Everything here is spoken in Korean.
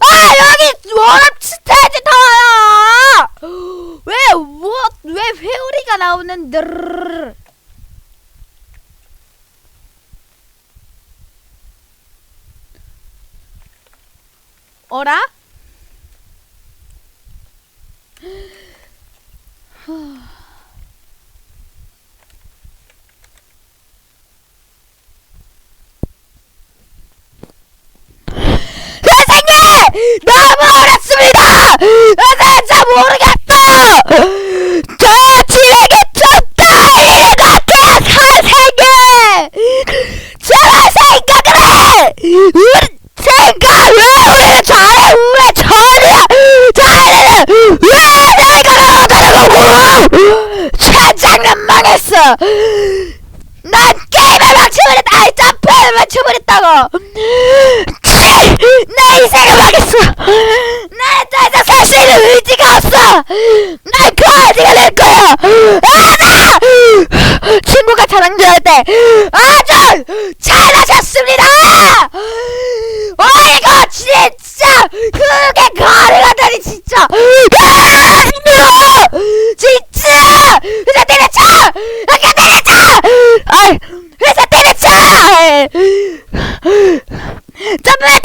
아 여기 워럽 스테이지 타워야 왜뭐왜 회오리가 나오는 드르르르 어라? 너무 어렵습니다! 선생님 잘 모르겠어요! 저 지에게 것 같아요 선생님! 제발 생각을 해! 우리 생각 왜 우리는 잘해 왜 전이야 잘해 왜 내가 못하는 거고 최장난 망했어 난 게임을 망쳐버렸다 아이 점프를 망쳐버렸다고 내 인생을 망했어 나는 더 이상 살 수 있는 난 거지가 될 거야 아 나! 친구가 자랑질할 때 아주 잘하셨습니다. 어 이거 진짜! 그게 가능하다니 진짜! 아, 힘들어 진짜! 회사 때려쳐! 회사 때려쳐! 아 회사 때려쳐! 점프에